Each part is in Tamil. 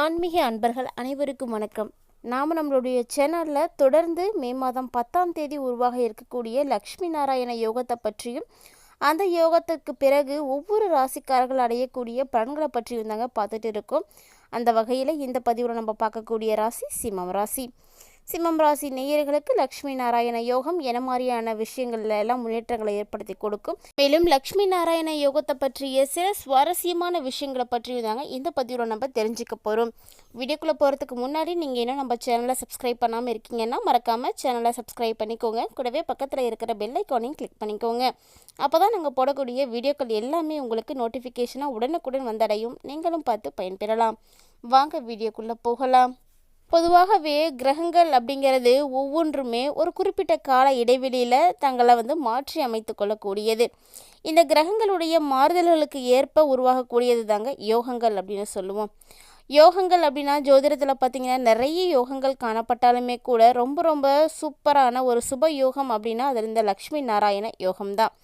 ஆன்மீக அன்பர்கள் அனைவருக்கும் வணக்கம். நாம் நம்மளுடைய சேனலில் தொடர்ந்து மே மாதம் பத்தாம் தேதி உருவாக இருக்கக்கூடிய லக்ஷ்மி நாராயண யோகத்தை பற்றியும் அந்த யோகத்துக்கு பிறகு ஒவ்வொரு ராசிக்காரர்கள் அடையக்கூடிய பலன்களை பற்றியும் தாங்க பார்த்துட்டு இருக்கோம். அந்த வகையில் இந்த பதிவில் நம்ம பார்க்கக்கூடிய ராசி சிம்மம் ராசி. சிம்மம் ராசி நேயர்களுக்கு லக்ஷ்மி நாராயண யோகம் என மாதிரியான விஷயங்கள்ல எல்லாம் முன்னேற்றங்களை ஏற்படுத்தி கொடுக்கும். மேலும் லக்ஷ்மி நாராயண யோகத்தை பற்றிய சில சுவாரஸ்யமான விஷயங்களை பற்றியும் தாங்க இந்த பதிவில் நம்ம தெரிஞ்சுக்க போகிறோம் வீடியோக்குள்ளே போகிறதுக்கு முன்னாடி நீங்கள் இன்னும் நம்ம சேனலை சப்ஸ்கிரைப் பண்ணாமல் இருக்கீங்கன்னா மறக்காமல் சேனலை சப்ஸ்கிரைப் பண்ணிக்கோங்க. கூடவே பக்கத்தில் இருக்கிற பெல் ஐக்கானையும் கிளிக் பண்ணிக்கோங்க. அப்போ தான் நாங்கள் போடக்கூடிய வீடியோக்கள் எல்லாமே உங்களுக்கு நோட்டிஃபிகேஷனாக உடனுக்குடன் வந்தடையும். நீங்களும் பார்த்து பயன்பெறலாம். வாங்க வீடியோக்குள்ளே போகலாம். பொதுவாகவே கிரகங்கள் அப்படிங்கிறது ஒவ்வொன்றுமே ஒரு குறிப்பிட்ட கால இடைவெளியில் தங்களை வந்து மாற்றி அமைத்து கொள்ளக்கூடியது. இந்த கிரகங்களுடைய மாறுதல்களுக்கு ஏற்ப உருவாகக்கூடியது தாங்க யோகங்கள் அப்படின்னு சொல்லுவோம். யோகங்கள் அப்படின்னா ஜோதிடத்தில் பார்த்தீங்கன்னா நிறைய யோகங்கள் காணப்பட்டாலுமே கூட ரொம்ப ரொம்ப சூப்பரான ஒரு சுப யோகம் அப்படின்னா அது இந்த லக்ஷ்மி நாராயண யோகம்தான்.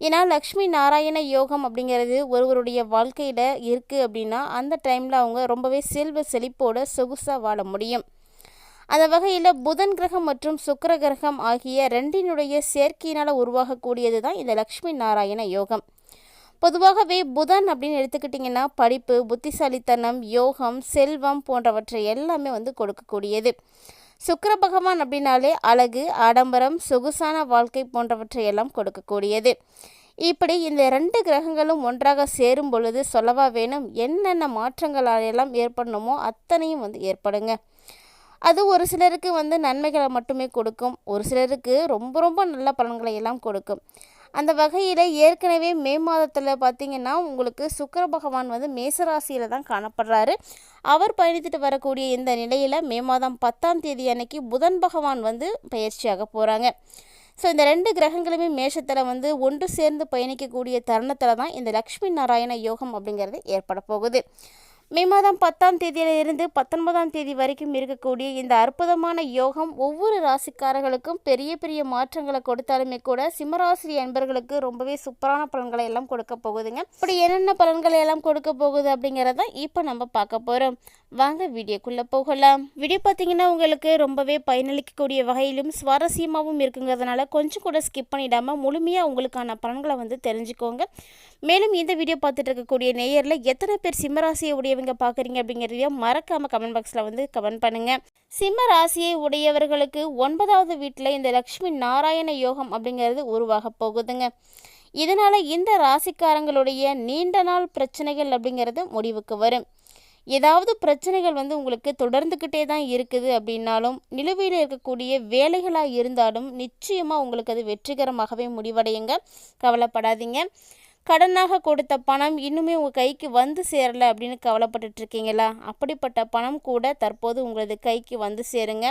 ஏன்னா லக்ஷ்மி நாராயண யோகம் அப்படிங்கிறது ஒருவருடைய வாழ்க்கையில் இருக்குது அப்படின்னா அந்த டைமில் அவங்க ரொம்பவே செல்வ செழிப்போட சொகுசாக வாழ முடியும். அந்த வகையில் புதன் கிரகம் மற்றும் சுக்கிர கிரகம் ஆகிய ரெண்டினுடைய சேர்க்கையினால் உருவாகக்கூடியது தான் இந்த லக்ஷ்மி நாராயண யோகம். பொதுவாகவே புதன் அப்படின்னு எடுத்துக்கிட்டிங்கன்னா படிப்பு புத்திசாலித்தனம் யோகம் செல்வம் போன்றவற்றை எல்லாமே வந்து கொடுக்கக்கூடியது. சுக்கர பகவான் அப்படின்னாலே அழகு ஆடம்பரம் சொகுசான வாழ்க்கை போன்றவற்றை எல்லாம் கொடுக்கக்கூடியது. இப்படி இந்த ரெண்டு கிரகங்களும் ஒன்றாக சேரும் பொழுது சொல்லவா வேணும்? என்னென்ன மாற்றங்களால் எல்லாம் ஏற்படணுமோ அத்தனையும் வந்து ஏற்படுங்க. அது ஒரு சிலருக்கு வந்து நன்மைகளை மட்டுமே கொடுக்கும். ஒரு சிலருக்கு ரொம்ப ரொம்ப நல்ல பலன்களை எல்லாம் கொடுக்கும். அந்த வகையில் ஏற்கனவே மே மாதத்தில் பார்த்திங்கன்னா உங்களுக்கு சுக்கர பகவான் வந்து மேசராசியில் தான் காணப்படுறாரு. அவர் பயணித்துட்டு வரக்கூடிய இந்த நிலையில் மே மாதம் பத்தாம் தேதி அன்னைக்கு புதன் பகவான் வந்து பயிற்சியாக போகிறாங்க ஸோ இந்த ரெண்டு கிரகங்களுமே மேஷத்தில் வந்து ஒன்று சேர்ந்து பயணிக்கக்கூடிய தருணத்தில் தான் இந்த லக்ஷ்மி நாராயண யோகம் அப்படிங்கிறது ஏற்பட போகுது. மே மாதம் பத்தாம் தேதியிலிருந்து பத்தொன்பதாம் தேதி வரைக்கும் இருக்கக்கூடிய இந்த அற்புதமான யோகம் ஒவ்வொரு ராசிக்காரர்களுக்கும் பெரிய பெரிய மாற்றங்களை கொடுத்தாலுமே கூட சிம்மராசி அன்பர்களுக்கு ரொம்பவே சூப்பரான பலன்களை எல்லாம் கொடுக்க போகுதுங்க. இப்படி என்னென்ன பலன்களை எல்லாம் கொடுக்க போகுது அப்படிங்கிறத இப்போ நம்ம பார்க்க போகிறோம் வாங்க வீடியோக்குள்ளே போகலாம். வீடியோ பார்த்தீங்கன்னா உங்களுக்கு ரொம்பவே பயனளிக்கக்கூடிய வகையிலும் சுவாரஸ்யமாகவும் இருக்குங்கிறதுனால கொஞ்சம் கூட ஸ்கிப் பண்ணிடாமல் முழுமையாக உங்களுக்கான பலன்களை வந்து தெரிஞ்சுக்கோங்க. மேலும் இந்த வீடியோ பார்த்துட்டு இருக்கக்கூடிய நேயரில் எத்தனை பேர் சிம்மராசியை உடையவங்க பார்க்குறீங்க அப்படிங்கிறதையும் மறக்காமல் கமெண்ட் பாக்ஸில் வந்து கமெண்ட் பண்ணுங்கள் சிம்ம ராசியை உடையவர்களுக்கு ஒன்பதாவது வீட்டில் இந்த லக்ஷ்மி நாராயண யோகம் அப்படிங்கிறது உருவாக போகுதுங்க. இதனால் இந்த ராசிக்காரங்களுடைய நீண்ட நாள் பிரச்சனைகள் அப்படிங்கிறது முடிவுக்கு வரும். ஏதாவது பிரச்சனைகள் வந்து உங்களுக்கு தொடர்ந்துக்கிட்டே தான் இருக்குது அப்படின்னாலும் நிலுவையில் இருக்கக்கூடிய வேலைகளாக இருந்தாலும் நிச்சயமாக உங்களுக்கு அது வெற்றிகரமாகவே முடிவடையுங்க. கவலைப்படாதீங்க. கடனாக கொடுத்த பணம் இன்னுமே உங்கள் கைக்கு வந்து சேரலை அப்படின்னு கவலைப்பட்டுட்டு இருக்கீங்களா? அப்படிப்பட்ட பணம் கூட தற்போது உங்களது கைக்கு வந்து சேருங்க.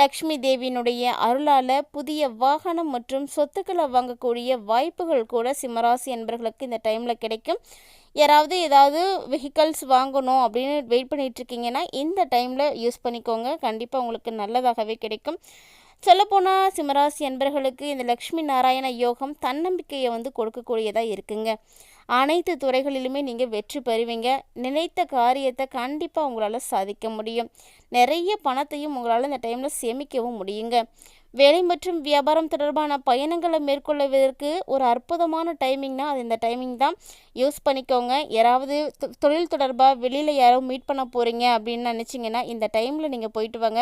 லக்ஷ்மி தேவியினுடைய அருளால் புதிய வாகனம் மற்றும் சொத்துக்களை வாங்கக்கூடிய வாய்ப்புகள் கூட சிம்மராசி என்பர்களுக்கு இந்த டைமில் கிடைக்கும். யாராவது ஏதாவது வெஹிக்கல்ஸ் வாங்கணும் அப்படின்னு வெயிட் பண்ணிகிட்ருக்கீங்கன்னா இந்த டைமில் யூஸ் பண்ணிக்கோங்க. கண்டிப்பாக உங்களுக்கு நல்லதாகவே கிடைக்கும். சொல்லப்போனால் சிம்மராசி என்பர்களுக்கு இந்த லக்ஷ்மி நாராயண யோகம் தன்னம்பிக்கையை வந்து கொடுக்கக்கூடியதாக இருக்குங்க. அனைத்து துறைகளிலுமே நீங்கள் வெற்றி பெறுவீங்க. நினைத்த காரியத்தை கண்டிப்பாக உங்களால் சாதிக்க முடியும். நிறைய பணத்தையும் உங்களால் இந்த டைமில் சேமிக்கவும் முடியுங்க. வேலை மற்றும் வியாபாரம் தொடர்பான பயணங்களை மேற்கொள்வதற்கு ஒரு அற்புதமான டைமிங்னா அது இந்த டைமிங் தான். யூஸ் பண்ணிக்கோங்க. யாராவது தொழில் தொடர்பாக வெளியில் யாரோ மீட் பண்ண போகிறீங்க அப்படின்னு நினச்சிங்கன்னா இந்த டைமில் நீங்கள் போயிட்டு வாங்க.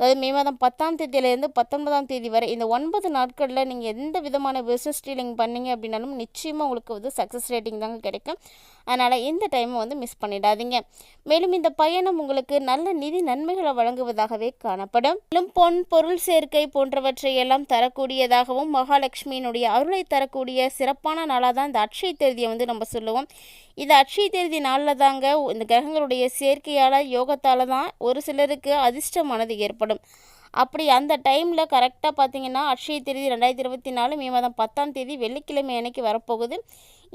அதாவது மே மாதம் பத்தாம் தேதியிலேருந்து பத்தொன்பதாம் தேதி வரை இந்த ஒன்பது நாட்களில் நீங்கள் எந்த விதமான பிஸ்னஸ் டீலிங் பண்ணீங்க அப்படின்னாலும் நிச்சயமாக உங்களுக்கு வந்து சக்ஸஸ் ரேட்டிங் தாங்க கிடைக்கும். அதனால் இந்த டைமை வந்து மிஸ் பண்ணிடாதீங்க. மேலும் இந்த பயணம் உங்களுக்கு நல்ல நிதி நன்மைகளை வழங்குவதாகவே காணப்படும். மேலும் பொன் பொருள் சேர்க்கை போன்றவற்றை எல்லாம் தரக்கூடியதாகவும் மகாலட்சுமியினுடைய அருளை தரக்கூடிய சிறப்பான நாளாக தான் இந்த அட்சய தேதியை வந்து நம்ம சொல்லுவோம். இது அட்சய தேதி நாளில் தாங்க இந்த கிரகங்களுடைய சேர்க்கையால் யோகத்தால் தான் ஒரு சிலருக்கு அதிர்ஷ்டமானது ஏற்படும். அப்படி அந்த டைமில் கரெக்டாக பார்த்தீங்கன்னா அட்சய தேதி ரெண்டாயிரத்தி இருபத்தி நாலு மே மாதம் பத்தாம் தேதி வெள்ளிக்கிழமை அன்னைக்கு வரப்போகுது.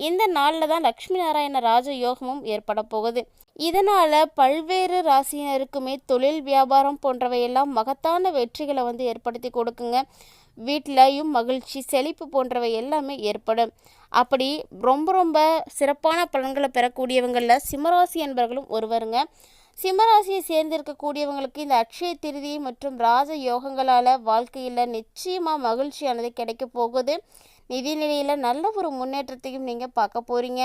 இந்த நாளில் தான் லக்ஷ்மி நாராயண ராஜ யோகமும் ஏற்பட போகுது. இதனால் பல்வேறு ராசியினருக்குமே தொழில் வியாபாரம் போன்றவையெல்லாம் மகத்தான வெற்றிகளை வந்து ஏற்படுத்தி கொடுக்குங்க. வீட்டிலையும் மகிழ்ச்சி செழிப்பு போன்றவை எல்லாமே ஏற்படும். அப்படி ரொம்ப ரொம்ப சிறப்பான பலன்களை பெறக்கூடியவங்களில் சிம்மராசி என்பவர்களும் ஒருவருங்க. சிம்மராசியை சேர்ந்திருக்கக்கூடியவங்களுக்கு இந்த அக்ஷய திருதி மற்றும் ராஜ யோகங்களால் வாழ்க்கையில் நிச்சயமாக மகிழ்ச்சியானது கிடைக்க போகுது. நிதிநிலையில் நல்ல ஒரு முன்னேற்றத்தையும் நீங்கள் பார்க்க போகிறீங்க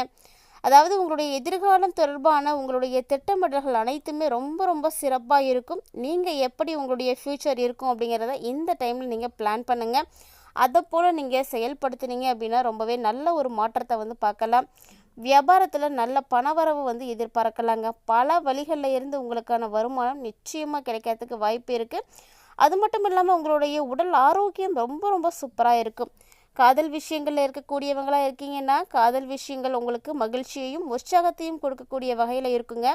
அதாவது உங்களுடைய எதிர்காலம் தொடர்பான உங்களுடைய திட்டமிடல்கள் அனைத்துமே ரொம்ப ரொம்ப சிறப்பாக இருக்கும். நீங்கள் எப்படி உங்களுடைய ஃப்யூச்சர் இருக்கும் அப்படிங்கிறத இந்த டைமில் நீங்கள் பிளான் பண்ணுங்கள் அதை போல் நீங்கள் செயல்படுத்துனீங்க அப்படின்னா ரொம்பவே நல்ல ஒரு மாற்றத்தை வந்து பார்க்கலாம். வியாபாரத்தில் நல்ல பணவரவு வந்து எதிர்பார்க்கலாங்க. பல வழிகளில் இருந்து உங்களுக்கான வருமானம் நிச்சயமாக கிடைக்கிறதுக்கு வாய்ப்பு இருக்குது அது மட்டும் இல்லாமல் உங்களுடைய உடல் ஆரோக்கியம் ரொம்ப ரொம்ப சூப்பராக இருக்கும். காதல் விஷயங்களில் இருக்கக்கூடியவங்களாக இருக்கீங்கன்னா காதல் விஷயங்கள் உங்களுக்கு மகிழ்ச்சியையும் உற்சாகத்தையும் கொடுக்கக்கூடிய வகையில் இருக்குங்க.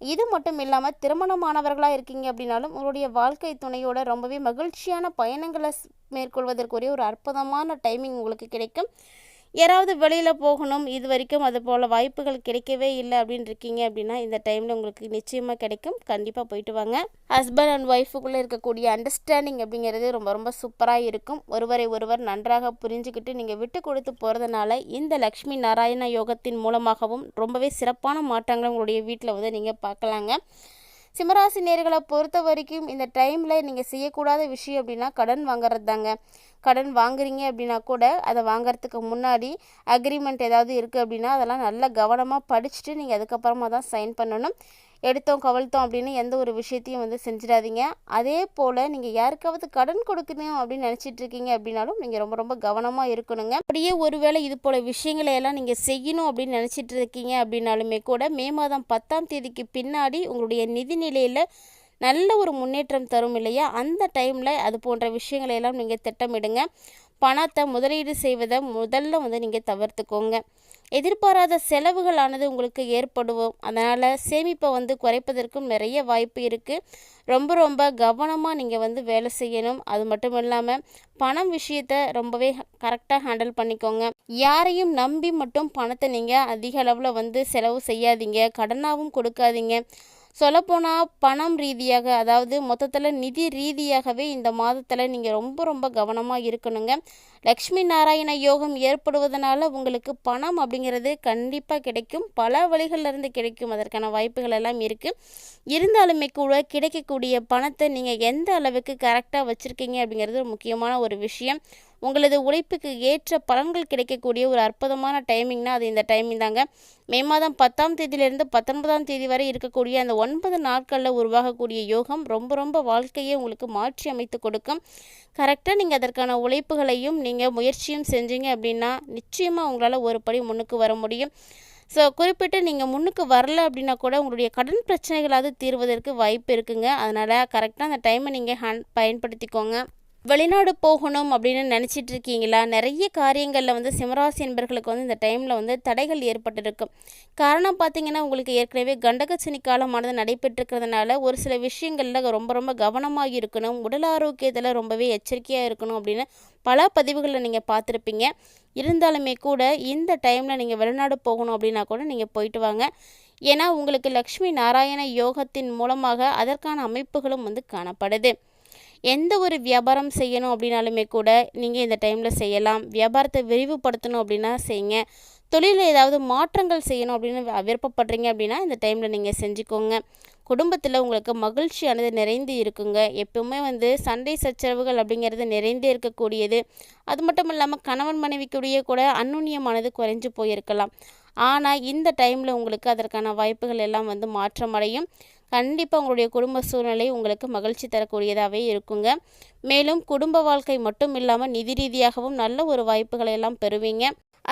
இது மட்டும் இல்லாமல் திருமணமானவர்களாக இருக்கீங்க அப்படின்னாலும் உங்களுடைய வாழ்க்கை துணையோட ரொம்பவே மகிழ்ச்சியான பயணங்களை மேற்கொள்வதற்குரிய ஒரு அற்புதமான டைமிங் உங்களுக்கு கிடைக்கும். யாராவது வெளியில் போகணும் இது வரைக்கும் அது போல் வாய்ப்புகள் கிடைக்கவே இல்லை அப்படின்னு இருக்கீங்க அப்படின்னா இந்த டைமில் உங்களுக்கு நிச்சயமாக கிடைக்கும். கண்டிப்பாக போயிட்டு வாங்க. ஹஸ்பண்ட் அண்ட் ஒய்ஃபுக்குள்ளே இருக்கக்கூடிய அண்டர்ஸ்டாண்டிங் அப்படிங்கிறது ரொம்ப ரொம்ப சூப்பராக இருக்கும். ஒருவரை ஒருவர் நன்றாக புரிஞ்சுக்கிட்டு நீங்கள் விட்டு கொடுத்து போகிறதுனால இந்த லக்ஷ்மி நாராயண யோகத்தின் மூலமாகவும் ரொம்பவே சிறப்பான மாற்றங்களை உங்களுடைய வீட்டில் வந்து நீங்கள் பார்க்கலாங்க. சிம்மராசி நேர்களை பொறுத்த வரைக்கும் இந்த டைமில் நீங்கள் செய்யக்கூடாத விஷயம் அப்படின்னா கடன் வாங்குறது தாங்க கடன் வாங்குறீங்க அப்படின்னா கூட அதை வாங்குறதுக்கு முன்னாடி அக்ரிமெண்ட் ஏதாவது இருக்குது அப்படின்னா அதெல்லாம் நல்லா கவனமாக படிச்சுட்டு நீங்கள் அதுக்கப்புறமா தான் சைன் பண்ணணும். எடுத்தோம் கவழ்த்தோம் அப்படின்னு எந்த ஒரு விஷயத்தையும் வந்து செஞ்சிடாதீங்க. அதே போல் நீங்கள் யாருக்காவது கடன் கொடுக்கணும் அப்படின்னு நினச்சிட்டு இருக்கீங்க அப்படின்னாலும் நீங்கள் ரொம்ப ரொம்ப கவனமாக இருக்கணுங்க. அப்படியே ஒருவேளை இது போல் விஷயங்களை எல்லாம் நீங்கள் செய்யணும் அப்படின்னு நினச்சிட்டு இருக்கீங்க அப்படின்னாலுமே கூட மே மாதம் பத்தாம் தேதிக்கு பின்னாடி உங்களுடைய நிதி நிலையில் நல்ல ஒரு முன்னேற்றம் தரும் இல்லையா? அந்த டைமில் அது போன்ற விஷயங்களை எல்லாம் நீங்கள் திட்டமிடுங்க. பணத்தை முதலீடு செய்வதை முதல்ல வந்து நீங்கள் தவிர்த்துக்கோங்க. எதிர்பாராத செலவுகளானது உங்களுக்கு ஏற்படுவோம். அதனால் சேமிப்பை வந்து குறைப்பதற்கும் நிறைய வாய்ப்பு இருக்குது ரொம்ப ரொம்ப கவனமாக நீங்கள் வந்து வேலை செய்யணும். அது மட்டும் இல்லாமல் பணம் விஷயத்த ரொம்பவே கரெக்டாக ஹேண்டில் பண்ணிக்கோங்க. யாரையும் நம்பி மட்டும் பணத்தை நீங்கள் அதிக அளவில் வந்து செலவு செய்யாதீங்க. கடனாகவும் கொடுக்காதீங்க. சொல்லப்போனால் பணம் ரீதியாக அதாவது மொத்தத்தில் நிதி ரீதியாகவே இந்த மாதத்தில் நீங்கள் ரொம்ப ரொம்ப கவனமாக இருக்கணுங்க. லக்ஷ்மி நாராயண யோகம் ஏற்படுவதனால உங்களுக்கு பணம் அப்படிங்கிறது கண்டிப்பாக கிடைக்கும். பல வழிகளிலிருந்து கிடைக்கும். அதற்கான வாய்ப்புகள் எல்லாம் இருக்குது இருந்தாலுமே கூட கிடைக்கக்கூடிய பணத்தை நீங்கள் எந்த அளவுக்கு கரெக்டாக வச்சுருக்கீங்க அப்படிங்கிறது முக்கியமான ஒரு விஷயம். உங்களது உழைப்புக்கு ஏற்ற பலன்கள் கிடைக்கக்கூடிய ஒரு அற்புதமான டைமிங்னா அது இந்த டைமிங் தாங்க. மே மாதம் பத்தாம் தேதியிலிருந்து பத்தொன்பதாம் தேதி வரை இருக்கக்கூடிய அந்த ஒன்பது நாட்களில் உருவாகக்கூடிய யோகம் ரொம்ப ரொம்ப வாழ்க்கையை உங்களுக்கு மாற்றி அமைத்து கொடுக்கும். கரெக்டாக நீங்கள் அதற்கான உழைப்புகளையும் நீங்கள் முயற்சியும் செஞ்சீங்க அப்படின்னா நிச்சயமாக உங்களால் ஒரு படி முன்னுக்கு வர முடியும். ஸோ குறிப்பிட்டு நீங்கள் முன்னுக்கு வரல அப்படின்னா கூட உங்களுடைய கடன் பிரச்சனைகளாவது தீர்வதற்கு வாய்ப்பு இருக்குங்க. அதனால் கரெக்டாக அந்த டைமை நீங்கள் ஹேண்ட் பயன்படுத்திக்கோங்க. வெளிநாடு போகணும் அப்படின்னு நினச்சிட்டு இருக்கீங்களா நிறைய காரியங்களில் வந்து சிம்மராசி என்பர்களுக்கு வந்து இந்த டைமில் வந்து தடைகள் ஏற்பட்டிருக்கும் காரணம் பார்த்தீங்கன்னா உங்களுக்கு ஏற்கனவே கண்டகச்சனி காலமானது நடைபெற்றிருக்கிறதுனால ஒரு சில விஷயங்களில் ரொம்ப ரொம்ப கவனமாக இருக்கணும் உடல் ஆரோக்கியத்தில் ரொம்பவே எச்சரிக்கையாக இருக்கணும் அப்படின்னு பல பதிவுகளில் நீங்கள் பார்த்துருப்பீங்க. இருந்தாலுமே கூட இந்த டைமில் நீங்கள் வெளிநாடு போகணும் அப்படின்னா கூட நீங்கள் போயிட்டு வாங்க. ஏன்னா உங்களுக்கு லக்ஷ்மி நாராயண யோகத்தின் மூலமாக அதற்கான அமைப்புகளும் வந்து காணப்படுது. எந்த ஒரு வியாபாரம் செய்யணும் அப்படின்னாலுமே கூட நீங்கள் இந்த டைமில் செய்யலாம். வியாபாரத்தை விரிவுபடுத்தணும் அப்படின்னா செய்யுங்க. தொழிலில் ஏதாவது மாற்றங்கள் செய்யணும் அப்படின்னு விருப்பப்படுறீங்க அப்படின்னா இந்த டைமில் நீங்கள் செஞ்சுக்கோங்க. குடும்பத்தில் உங்களுக்கு மகிழ்ச்சியானது நிறைந்து இருக்குங்க. எப்பவுமே வந்து சண்டை சச்சரவுகள் அப்படிங்கிறது நிறைந்தே இருக்கக்கூடியது. அது மட்டும் இல்லாமல் கணவன் மனைவிக்குடைய கூட அன்னுண்ணியமானது குறைஞ்சு போயிருக்கலாம். ஆனால் இந்த டைமில் உங்களுக்கு அதற்கான வாய்ப்புகள் எல்லாம் வந்து மாற்றமடையும். கண்டிப்பாக உங்களுடைய குடும்ப சூழ்நிலை உங்களுக்கு மகிழ்ச்சி தரக்கூடியதாகவே இருக்குங்க. மேலும் குடும்ப வாழ்க்கை மட்டும் இல்லாமல் நிதி ரீதியாகவும் நல்ல ஒரு வாய்ப்புகளை எல்லாம் பெறுவீங்க.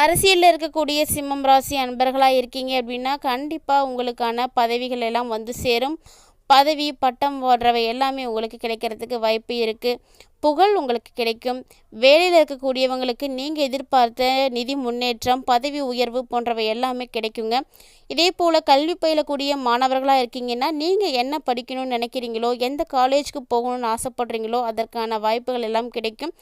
அரசியலில் இருக்கக்கூடிய சிம்மம் ராசி அன்பர்களாக இருக்கீங்க அப்படின்னா கண்டிப்பாக உங்களுக்கான பதவிகள் எல்லாம் வந்து சேரும். பதவி பட்டம் போன்றவை எல்லாமே உங்களுக்கு கிடைக்கிறதுக்கு வாய்ப்பு இருக்குது புகழ் உங்களுக்கு கிடைக்கும். வேலையில் இருக்கக்கூடியவங்களுக்கு நீங்கள் எதிர்பார்த்த நிதி முன்னேற்றம் பதவி உயர்வு போன்றவை எல்லாமே கிடைக்குங்க. இதே போல் கல்வி பயிலக்கூடிய மாணவர்களாக இருக்கீங்கன்னா நீங்கள் என்ன படிக்கணும்னு நினைக்கிறீங்களோ எந்த காலேஜுக்கு போகணும்னு ஆசைப்படுறீங்களோ அதற்கான வாய்ப்புகள் எல்லாம் கிடைக்கும்.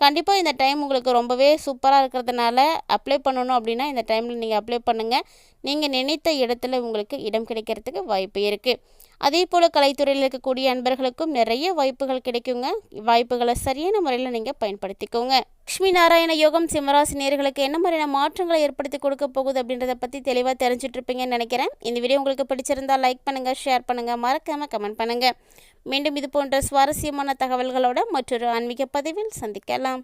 கண்டிப்பாக இந்த டைம் உங்களுக்கு ரொம்பவே சூப்பராக இருக்கிறதுனால அப்ளை பண்ணணும் அப்படின்னா இந்த டைமில் நீங்கள் அப்ளை பண்ணுங்கள் நீங்கள் நினைத்த இடத்துல உங்களுக்கு இடம் கிடைக்கிறதுக்கு வாய்ப்பு இருக்குது அதே போல் கலைத்துறையில் இருக்கக்கூடிய அன்பர்களுக்கும் நிறைய வாய்ப்புகள் கிடைக்குங்க. வாய்ப்புகளை சரியான முறையில் நீங்கள் பயன்படுத்திக்கோங்க. லக்ஷ்மி நாராயண யோகம் சிம்மராசி நேர்களுக்கு என்ன மாதிரியான மாற்றங்களை ஏற்படுத்தி கொடுக்க போகுது அப்படின்றத பற்றி தெளிவாக தெரிஞ்சுட்டு இருப்பீங்கன்னு நினைக்கிறேன். இந்த வீடியோ உங்களுக்கு பிடிச்சிருந்தா லைக் பண்ணுங்கள் ஷேர் பண்ணுங்கள் மறக்காமல் கமெண்ட் பண்ணுங்கள் மீண்டும் இது போன்ற சுவாரஸ்யமான தகவல்களோட மற்றொரு ஆன்மீக பதிவில் சந்திக்கலாம்.